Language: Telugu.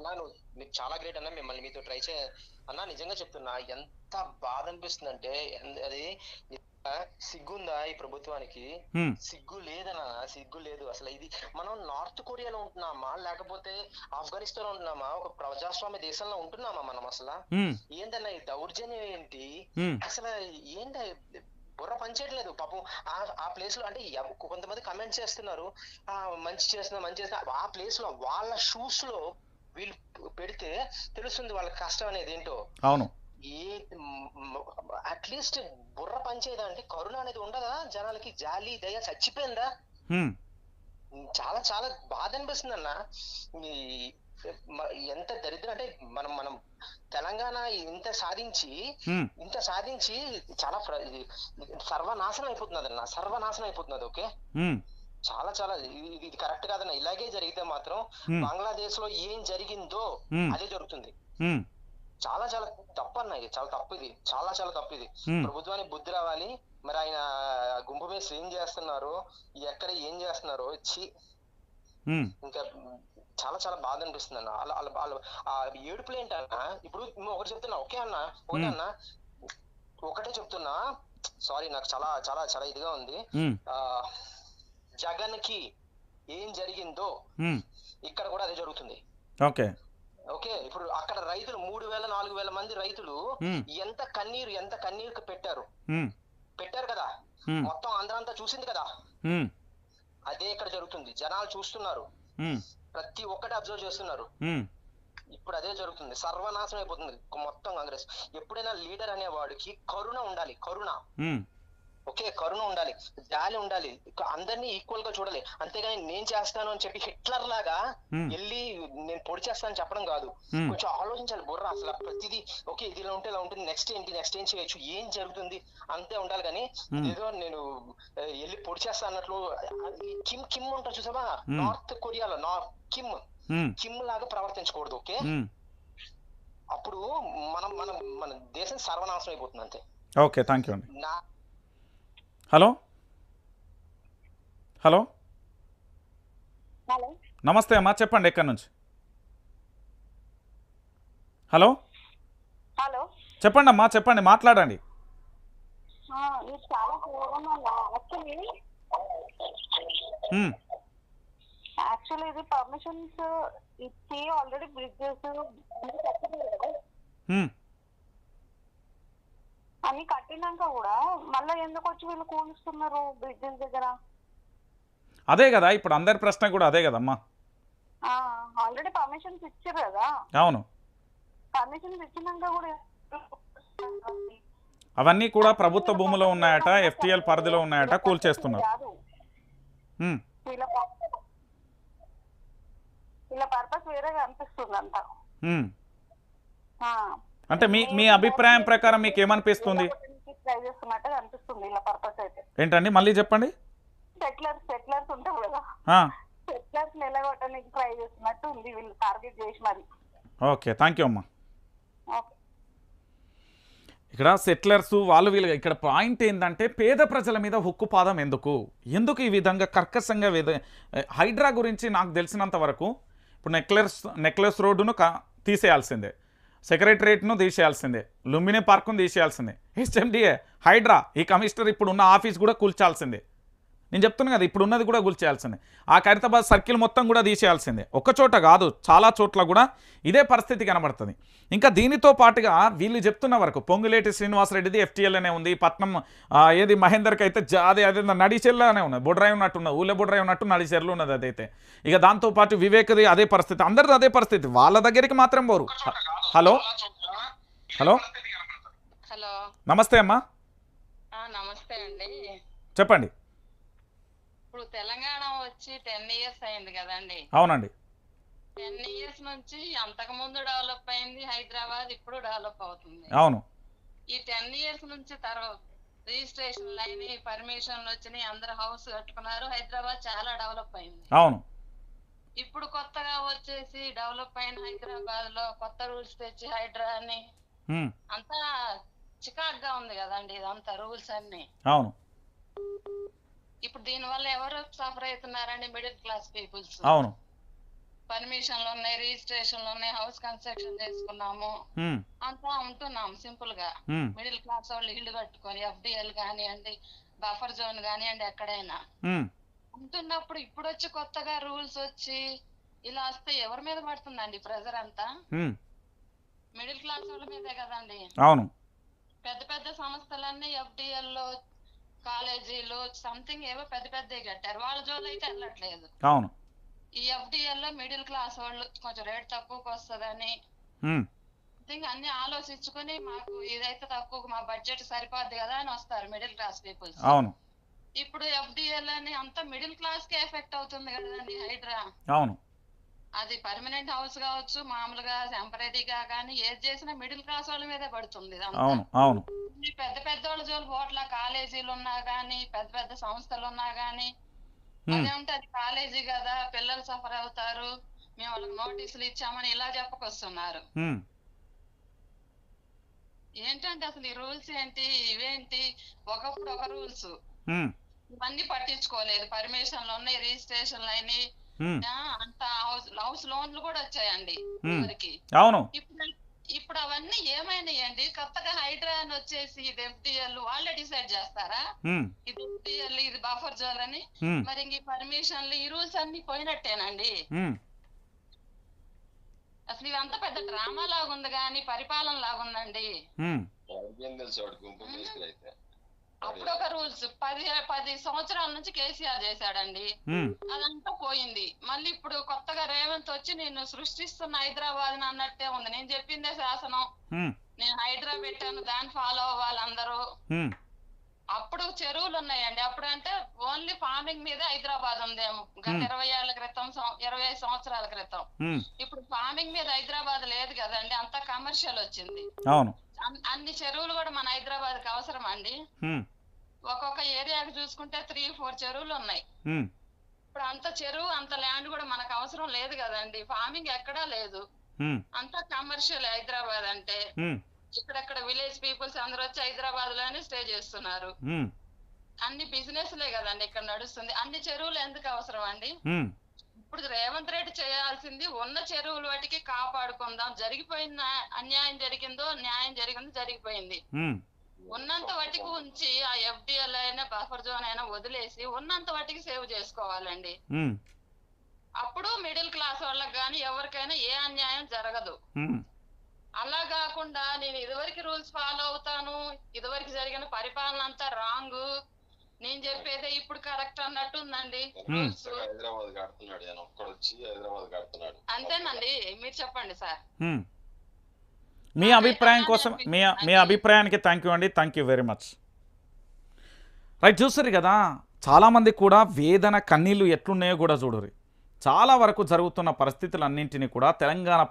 అన్నా నువ్వు మీకు చాలా గ్రేట్ అన్న మిమ్మల్ని మీతో ట్రై చే అన్నా నిజంగా చెప్తున్నా ఎంత బాధ అనిపిస్తుందంటే ఎన్- అది సిగ్గుందా ఈ ప్రభుత్వానికి. సిగ్గు లేదన్నా సిగ్గు లేదు. అసలు ఇది మనం నార్త్ కొరియాలో ఉంటున్నామా? లేకపోతే ఆఫ్ఘనిస్తాన్లో ఉంటున్నామా? ఒక ప్రజాస్వామ్య దేశంలో ఉంటున్నామా మనం అసలు? హ్మ్. ఏందన్నా ఈ దౌర్జన్యం ఏంటి. అసలు ఏంటి బుర్ర పనిచేయట్లేదు. పాపం ఆ ఆ ప్లేస్లో అంటే కొంతమంది కమెంట్ చేస్తున్నారు. ఆ మంచి చేస్తున్నా మంచి చేస్తున్నా. ఆ ప్లేస్లో వాళ్ళ షూస్లో వీళ్ళు పెడితే తెలుస్తుంది వాళ్ళ కష్టం అనేది ఏంటో అవును ఏ అట్లీస్ట్ బుర్ర పనిచేయదా అంటే కరుణ అనేది ఉండదా జనాలకి జాలి దయ చచ్చిపోయిందా. చాలా చాలా బాధ అనిపిస్తుంది అన్న ఎంత దరిద్రం అంటే మనం మనం తెలంగాణ ఇంత సాధించి. ఇంత సాధించి చాలా సర్వనాశనం అయిపోతున్నది అన్న సర్వనాశనం అయిపోతున్నది ఓకే. చాలా చాలా ఇది కరెక్ట్ కాదన్న ఇలాగే జరిగితే మాత్రం. బంగ్లాదేశ్లో ఏం జరిగిందో. అదే జరుగుతుంది. చాలా చాలా తప్పు అన్న ఇది చాలా తప్పు ఇది చాలా చాలా తప్పు ఇది. ప్రభుత్వానికి బుద్ధి రావాలి మరి ఆయన గుంపు మీద ఏం చేస్తున్నారు ఎక్కడ ఏం చేస్తున్నారో చి. ఇంకా చాలా చాలా బాధ అనిపిస్తుంది అన్న అలా అలా వాళ్ళు ఆ ఏడుపులు ఏంటన్న ఇప్పుడు ఒకటి చెప్తున్నా ఓకే అన్న Hmm. అన్న ఒకటే చెప్తున్నా సారీ నాకు చాలా చాలా చాలా ఇదిగా ఉంది. ఆ జగన్కి ఏం జరిగిందో. ఇక్కడ కూడా అదే జరుగుతుంది ఓకే ఓకే ఇప్పుడు అక్కడ రైతులు మూడు వేల నాలుగు వేల మంది రైతులు. ఎంత కన్నీరు ఎంత కన్నీరు పెట్టారు. పెట్టారు కదా. మొత్తం ఆంధ్ర అంతా చూసింది కదా. అదే ఇక్కడ జరుగుతుంది జనాలు చూస్తున్నారు. ప్రతి ఒక్కటి అబ్జర్వ్ చేస్తున్నారు. ఇప్పుడు అదే జరుగుతుంది సర్వనాశనం అయిపోతుంది మొత్తం కాంగ్రెస్ ఎప్పుడైనా లీడర్ అనేవాడికి కరుణ ఉండాలి కరుణ ఓకే కరుణ ఉండాలి జాలి ఉండాలి అందరినీ ఈక్వల్గా చూడాలి అంతేగాని నేను చేస్తాను అని చెప్పి హిట్లర్ లాగా. వెళ్ళి నేను పొడి చేస్తాను చెప్పడం కాదు. కొంచెం ఆలోచించాలి బుర్ర అసలు ప్రతిదీ ఓకే ఇది ఇలా ఉంటే ఇలా ఉంటుంది నెక్స్ట్ ఏంటి నెక్స్ట్ ఏం చేయొచ్చు ఏం జరుగుతుంది అంతే ఉండాలి కానీ. ఏదో నేను వెళ్ళి పొడి చేస్తా అన్నట్లు కిమ్ కిమ్ ఉంటారు చూసావా. నార్త్ కొరియాలో నా కిమ్. కిమ్ లాగా ప్రవర్తించకూడదు ఓకే. అప్పుడు మనం మనం మన దేశం సర్వనాశనం అయిపోతుంది అంతే ఓకే థ్యాంక్ యూ అండి నా హలో? హలో? హలో? నమస్తే అమ్మా చెప్పండి ఎక్కడి నుంచి? హలో? హలో? చెప్పండి అమ్మా చెప్పండి మాట్లాడండి. యాక్చువల్లీ ఇది పర్మిషన్స్ ఇచ్చి ఆల్రెడీ బ్రిడ్జెస్ అన్ని కట్టినాక కూడా మళ్ళీ ఎందుకు వచ్చి వీళ్ళు కూలుస్తున్నారు బ్రిడ్జెస్ దగ్గర? అదే కదా ఇప్పుడు అందరి ప్రశ్న కూడా అదే కదమ్మా. ఆల్రెడీ పర్మిషన్స్ ఇచ్చారు కదా. అవును. పర్మిషన్స్ ఇచ్చినాక కూడా అవన్నీ కూడా ప్రభుత్వ భూమిలో ఉన్నాయట ఎఫ్టిఎల్ పరిధిలో ఉన్నాయట కూల్చేస్తున్నారు. వీళ్ళ పర్పస్ వేరేగా అనిపిస్తుంది అంత. అంటే మీ మీ అభిప్రాయం ప్రకారం మీకు ఏమనిపిస్తుంది ఏంటండి? మళ్ళీ చెప్పండి. సెటిలర్స్ సెటిలర్స్ ఉంటారు కదా. ఆ, సెటిలర్స్ నిలగొట్టడానికి ట్రై చేస్తున్నట్టు ఉంది వీళ్ళు టార్గెట్ చేసి మరి. ఓకే థ్యాంక్ యూ అమ్మా. ఇక్కడ సెటిలర్స్ వాళ్ళు వీళ్ళు ఇక్కడ పాయింట్ ఏంటంటే పేద ప్రజల మీద హుక్కుపాదం ఎందుకు? ఎందుకు ఈ విధంగా కర్కశంగా హైడ్రా గురించి నాకు తెలిసినంత వరకు ఇప్పుడు నెక్లెస్ నెక్లెస్ రోడ్డును తీసేయాల్సిందే. సెక్రటరేట్ను తీసేయాల్సిందే లుంబిని పార్కును తీసేయాల్సిందే. హెచ్ఎండిఏ హైడ్రా ఈ కమిషనర్ ఇప్పుడు ఉన్న ఆఫీస్ కూడా కూల్చాల్సిందే. నేను చెప్తున్నాను కదా ఇప్పుడు ఉన్నది కూడా కూల్చేయాల్సిందే ఆ ఖైరతాబాద్ సర్కిల్ మొత్తం కూడా తీసేయాల్సిందే. ఒక్క చోట కాదు చాలా చోట్ల కూడా ఇదే పరిస్థితి కనబడుతుంది. ఇంకా దీనితో పాటుగా వీళ్ళు చెప్తున్న వరకు పొంగులేటి శ్రీనివాసరెడ్డిది ఎఫ్టీఎల్ అనే ఉంది పట్నం ఏది మహేందర్కి అయితే జా- అదే అదే నడిచెల్లానే ఉన్నది బొడ్రాయి ఉన్నట్టు ఉన్నది ఊళ్ళో బొడ్రాయి ఉన్నట్టు నడిచెర్లు ఉన్నది అదైతే. ఇక దాంతోపాటు వివేక్ది అదే పరిస్థితి అందరిది అదే పరిస్థితి వాళ్ళ దగ్గరికి మాత్రం పోరు. హలో? హలో? హలో? నమస్తే అమ్మా. ఆ, నమస్తే అండి. చెప్పండి. ఇప్పుడు తెలంగాణ వచ్చి టెన్ ఇయర్స్ అయింది కదండి. అవునండి. టెన్ ఇయర్స్ నుంచి అంతకు ముందు డెవలప్ అయింది హైదరాబాద్ ఇప్పుడు డెవలప్ అవుతుంది. అవును. ఈ టెన్ ఇయర్స్ నుంచి తర్వాత రిజిస్ట్రేషన్ అయినాయి పర్మిషన్లు వచ్చినాయి అందరు హౌస్ కట్టుకున్నారు హైదరాబాద్ చాలా డెవలప్ అయింది. అవును. ఇప్పుడు కొత్తగా వచ్చేసి డెవలప్ అయిన హైదరాబాద్లో కొత్త రూల్స్ తెచ్చి హైడ్రా అని అంతా చికాగ్గా ఉంది కదండి ఇదంతా రూల్స్ అన్ని. అవును. ఇప్పుడు దీని వల్ల ఎవరు సఫర్ అవుతున్నారండి మిడిల్ క్లాస్ పీపుల్స్ అవును. పర్మిషన్లు ఉన్నాయి రిజిస్ట్రేషన్లు ఉన్నాయి హౌస్ కన్స్ట్రక్షన్ చేసుకున్నాము. అంతా ఉంటున్నాం సింపుల్గా. మిడిల్ క్లాస్ వాళ్ళు ఇల్లు కట్టుకొని ఎఫ్డిఎల్ కానివ్వండి బఫర్ జోన్ కానివ్వండి ఎక్కడైనా. ఉంటున్నప్పుడు ఇప్పుడు వచ్చి కొత్తగా రూల్స్ వచ్చి ఇలా వస్తే ఎవరి మీద పడుతుందండి ప్రెజర్ అంతా? మిడిల్ క్లాస్ వాళ్ళ మీదే కదండి. అవును. పెద్ద పెద్ద సంస్థలన్నీ ఎఫ్డిఎల్లో కాలేజీలు సంథింగ్ ఏవో పెద్ద పెద్దవి కట్టారు. వాళ్ళ జోలు అయితే వెళ్ళట్లేదు. అవును. ఈ ఎఫ్డిఎల్లో మిడిల్ క్లాస్ వాళ్ళు కొంచెం రేట్ తక్కువకి వస్తుందని థింక్ అన్ని ఆలోచించుకొని మాకు ఇదైతే తక్కువ మా బడ్జెట్ సరిపోద్ది కదా అని వస్తారు మిడిల్ క్లాస్ పీపుల్స్ అవును. ఇప్పుడు ఎఫ్డిఎల్ అని అంత మిడిల్ క్లాస్కి ఎఫెక్ట్ అవుతుంది కదండి హైడ్రా. అవును. అది పర్మనెంట్ హౌస్ కావచ్చు మామూలుగా టెంపరీగా కానీ ఏది చేసినా మిడిల్ క్లాస్ వాళ్ళ మీదే పడుతుంది. అవును అవును. పెద్ద పెద్ద వాళ్ళ జోలు పోట్ల కాలేజీలు ఉన్నా గానీ పెద్ద పెద్ద సంస్థలు ఉన్నా గానీ. అదేమంటే అది కాలేజీ కదా పిల్లలు సఫర్ అవుతారు. మేము వాళ్ళకి నోటీసులు ఇచ్చామని ఇలా చెప్పకొస్తున్నారు. ఏంటంటే అసలు ఈ రూల్స్ ఏంటి? ఇవేంటి? ఒకప్పుడు ఒక రూల్స్. ఇవన్నీ పట్టించుకోలేదు. పర్మిషన్లు ఉన్నాయి రిజిస్ట్రేషన్లు అయినాయి. అంత హౌస్ హౌస్ లోన్లు కూడా వచ్చాయండి అవును. ఇప్పుడు ఇప్పుడు అవన్నీ ఏమైనాయండి? కొత్తగా హైడ్రా అని వచ్చేసి ఇది ఎఫ్డిఎల్ వాళ్ళే డిసైడ్ చేస్తారా? ఇది ఎఫ్డిఎల్ ఇది బఫర్ జోన్ అని? మరి ఇంక ఈ పర్మిషన్లు ఈ రూల్స్ అన్ని పోయినట్టేనండి. అసలు ఇదంతా పెద్ద డ్రామా లాగా ఉంది కానీ పరిపాలన లాగా అప్పుడు ఒక రూల్స్ పది పది సంవత్సరాల నుంచి కేసీఆర్ చేశాడండి. అదంతా పోయింది. మళ్ళీ ఇప్పుడు కొత్తగా రేవంత్ వచ్చి నేను సృష్టిస్తున్న హైదరాబాద్ అన్నట్టే ఉంది. నేను చెప్పిందే శాసనం. నేను హైడ్రా పెట్టాను దాన్ని ఫాలో అవ్వాలి అందరూ. అప్పుడు చెరువులు ఉన్నాయండి. అప్పుడు అంటే ఓన్లీ ఫార్మింగ్ మీద హైదరాబాద్ ఉందేమో గత. ఇరవై ఏళ్ళ క్రితం ఇరవై ఐదు సంవత్సరాల క్రితం. ఇప్పుడు ఫార్మింగ్ మీద హైదరాబాద్ లేదు కదండి. అంతా కమర్షియల్ వచ్చింది. అవును. అన్ని చెరువులు కూడా మన హైదరాబాద్కి అవసరం అండి. ఒక్కొక్క ఏరియాకి చూసుకుంటే త్రీ ఫోర్ చెరువులు ఉన్నాయి. ఇప్పుడు అంత చెరువు అంత ల్యాండ్ కూడా మనకు అవసరం లేదు కదండి. ఫార్మింగ్ ఎక్కడా లేదు. అంతా కమర్షియల్ హైదరాబాద్ అంటే. ఇక్కడక్కడ విలేజ్ పీపుల్స్ అందరూ వచ్చి హైదరాబాద్లోనే స్టే చేస్తున్నారు. అన్ని బిజినెస్ లే కదండి ఇక్కడ నడుస్తుంది. అన్ని చెరువులు ఎందుకు అవసరం అండి? ఇప్పుడు రేవంత్ రెడ్డి చేయాల్సింది ఉన్న చెరువుల వాటికి కాపాడుకుందాం. జరిగిపోయిన అన్యాయం జరిగిందో న్యాయం జరిగిందో జరిగిపోయింది. ఉన్నంత వాటికి ఉంచి ఆ ఎఫ్డిఎల్ అయినా బఫర్ జోన్ అయినా వదిలేసి ఉన్నంత వాటికి సేవ్ చేసుకోవాలండి. అప్పుడు మిడిల్ క్లాస్ వాళ్ళకి కానీ ఎవరికైనా ఏ అన్యాయం జరగదు. అలా కాకుండా నేను ఇదివరకు రూల్స్ ఫాలో అవుతాను. ఇదివరకు జరిగిన పరిపాలన అంతా రాంగ్. నేను చెప్పేదే ఇప్పుడు కరెక్ట్ అన్నట్టు ఉందండి. రూల్స్ హైదరాబాద్ కడుతున్నాడు ఆయన. ఒక్కడు వచ్చి హైదరాబాద్ కడుతున్నాడు. అంతేనండి. మీరు చెప్పండి సార్. మీ అభిప్రాయం కోసం మీ మీ అభిప్రాయానికి థ్యాంక్ యూ అండి. Thank you very much right చూసారు కదా? చాలామంది కూడా వేదన కన్నీళ్ళు ఎట్లున్నాయో కూడా చూడరు చాలా వరకు జరుగుతున్న పరిస్థితులన్నింటినీ కూడా తెలంగాణ